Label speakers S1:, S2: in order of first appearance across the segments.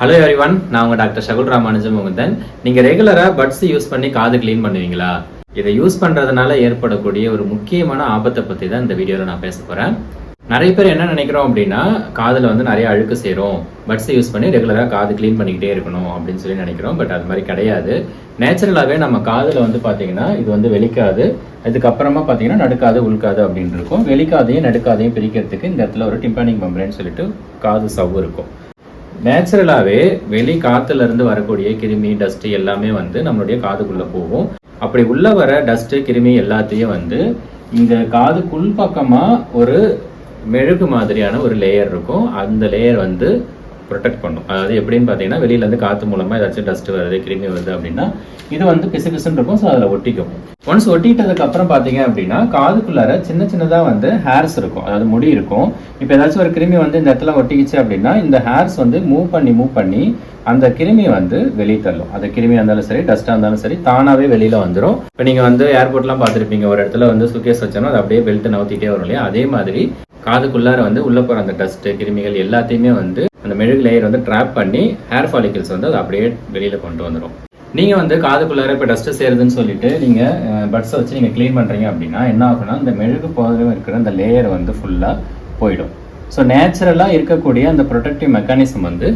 S1: Hello everyone நான் உங்கள் doctor ஷகுல் Ramanujam Mukundan நீங்கள் ரெகுலராக பட்ஸ் யூஸ் பண்ணி காது க்ளீன் பண்ணுவீங்களா? இதை யூஸ் பண்ணுறதுனால ஏற்படக்கூடிய ஒரு முக்கியமான ஆபத்தை பற்றி தான் இந்த வீடியோவில் நான் பேச போகிறேன் நிறைய பேர் என்ன நினைக்கிறோம் அப்படின்னா காதில் வந்து நிறைய அழுக்கு சேரும். பட்ஸ் யூஸ் பண்ணி ரெகுலராக காது க்ளீன் பண்ணிக்கிட்டே இருக்கணும் அப்படின்னு சொல்லி நினைக்கிறோம். பட் அது மாதிரி கிடையாது. நேச்சுரலாகவே நம்ம காதில் வந்து பார்த்தீங்கன்னா இது வந்து வெளிக்காது. அதுக்கப்புறமா பார்த்தீங்கன்னா நடுக்காது உள்காது அப்படின்னு இருக்கும். வெளிக்காதையும் நடுக்காதையும் பிரிக்கிறதுக்கு இந்த இடத்துல ஒரு டிம்பானிக் மெம்பரேன்னு சொல்லிட்டு காது சவ்வு இருக்கும். நேச்சுரலாகவே வெளி காத்துல இருந்து வரக்கூடிய கிருமி டஸ்ட் எல்லாமே வந்து நம்மளுடைய காதுக்குள்ள போகும். அப்படி உள்ள வர டஸ்ட் கிருமி எல்லாத்தையும் வந்து இந்த காதுக்குள் பக்கமா ஒரு மெழுகு மாதிரியான ஒரு லேயர் இருக்கும். அந்த லேயர் வந்து ப்ரொடெக்ட் பண்ணும். அதாவது எப்படின்னு பார்த்தீங்கன்னா வெளியிலேருந்து இருந்து மூலமாக ஏதாச்சும் டஸ்ட் வருது கிருமி வருது அப்படின்னா இது வந்து பிசுபிசுன்னு இருக்கும் ஸோ அதில் ஒட்டிக்கும். ஒன்ஸ் ஒட்டிட்டதுக்கு அப்புறம் பார்த்தீங்க அப்படின்னா காதுக்குள்ளார சின்ன சின்னதாக வந்து ஹேர்ஸ் இருக்கும். அதாவது முடி இருக்கும். இப்போ ஏதாச்சும் ஒரு கிருமி வந்து இந்த இடத்துல ஒட்டிக்கிச்சு அப்படின்னா இந்த ஹேர்ஸ் வந்து மூவ் பண்ணி மூவ் பண்ணி அந்த கிருமி வந்து வெளியே தள்ளும். அந்த கிருமியாக இருந்தாலும் சரி டஸ்ட்டாக இருந்தாலும் சரி தானாகவே வெளியில் வந்துடும் இப்போ நீங்கள் வந்து ஏர்போர்ட்லாம் பார்த்துருப்பீங்க. ஒரு இடத்துல வந்து சுக்கேஸ் வச்சோன்னா அது அப்படியே பெல்ட் நவுத்திட்டே வரும் இல்லையா? அதே மாதிரி காதுக்குள்ளார வந்து உள்ள போகிற அந்த டஸ்ட்டு கிருமிகள் எல்லாத்தையுமே வந்து அந்த மெழுகு லேயர் வந்து ட்ராப் பண்ணி ஹேர் ஃபாலிக்கல்ஸ் வந்து அதை அப்படியே வெளியில் கொண்டு வந்துடும் நீங்கள் வந்து காதுக்குள்ளார இப்போ டஸ்ட்டு சேருதுன்னு சொல்லிட்டு நீங்கள் பட்ஸை வச்சு நீங்கள் க்ளீன் பண்ணுறீங்க அப்படின்னா என்ன ஆகும்னா இந்த மெழுகு போக இருக்கிற அந்த லேயர் வந்து ஃபுல்லாக போயிடும். ஸோ நேச்சுரலாக இருக்கக்கூடிய அந்த ப்ரொடெக்டிவ் மெக்கானிசம் வந்து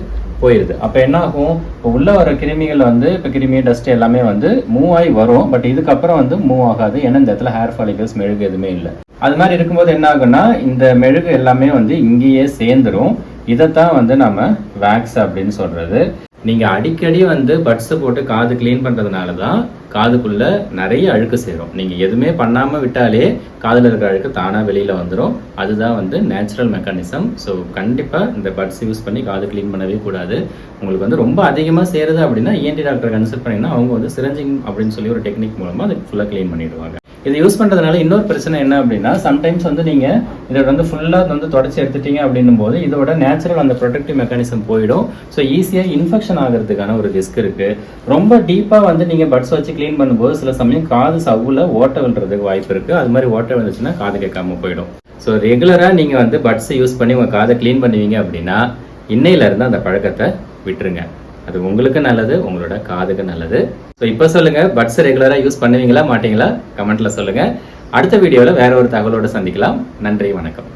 S1: போயிடுது அப்போ என்ன ஆகும் இப்போ உள்ளே வர கிருமிகள் வந்து இப்போ கிருமி டஸ்ட் எல்லாமே வந்து மூவ் ஆகி வரும். பட் இதுக்கப்புறம் வந்து மூவ் ஆகாது. ஏன்னா இந்த இடத்துல ஹேர் ஃபாலிகல்ஸ் மெழுகு எதுவுமே இல்லை. அது மாதிரி இருக்கும்போது என்ன ஆகும்னா இந்த மெழுகு எல்லாமே வந்து இங்கேயே சேர்ந்துடும் இதைத்தான் வந்து நம்ம வேக்ஸ் அப்படின்னு சொல்றது. நீங்கள் அடிக்கடி வந்து பட்ஸ் போட்டு காது க்ளீன் பண்ணுறதுனால தான் காதுக்குள்ள நிறைய அழுக்கு சேரும். நீங்கள் எதுவுமே பண்ணாமல் விட்டாலே காதில் இருக்கிற அழுக்கு தானாக வெளியில் வந்துடும் அதுதான் வந்து நேச்சுரல் மெக்கானிசம் ஸோ கண்டிப்பாக இந்த பட்ஸ் யூஸ் பண்ணி காது க்ளீன் பண்ணவே கூடாது. உங்களுக்கு வந்து ரொம்ப அதிகமாக சேருது அப்படின்னா இஎன்டி டாக்டர் கன்சல்ட் பண்ணிங்கன்னா அவங்க வந்து சிரஞ்சிங் அப்படின்னு சொல்லி ஒரு டெக்னிக் மூலமாக அதை ஃபுல்லாக க்ளீன் பண்ணிடுவாங்க. இது யூஸ் பண்ணுறதுனால இன்னொரு பிரச்சனை என்ன அப்படின்னா சம்டைம்ஸ் வந்து நீங்கள் இதை வந்து ஃபுல்லாக வந்து தொடச்சி எடுத்துட்டீங்க அப்படின்னும் போது இதோட நேச்சுரல் அந்த ப்ரொடெக்டிவ் மெக்கானிசம் போயிடும். ஸோ ஈஸியாக இன்ஃபெக்ஷன் ஆகிறதுக்கான ஒரு ரிஸ்க் இருக்குது ரொம்ப டீப்பாக வந்து நீங்கள் பட்ஸ் வச்சு க்ளீன் பண்ணும்போது சில சமயம் காது சவ்வுல ஓட்டை விழுறதுக்கு வாய்ப்பு இருக்குது அது மாதிரி ஓட்டை விழுந்துச்சுன்னா காது கேட்காம போயிடும். ஸோ ரெகுலராக நீங்கள் வந்து பட்ஸை யூஸ் பண்ணி உங்கள் காதை க்ளீன் பண்ணுவீங்க அப்படின்னா இன்னையிலேருந்து அந்த பழக்கத்தை விட்டுருங்க. அது உங்களுக்கு நல்லது உங்களோட காதுக்கு நல்லது. ஸோ இப்போ சொல்லுங்க பட்ஸ் ரெகுலரா யூஸ் பண்ணுவீங்களா மாட்டீங்களா? கமெண்ட்ல சொல்லுங்க. அடுத்த வீடியோவில் வேற ஒரு தகவலோட சந்திக்கலாம். நன்றி வணக்கம்.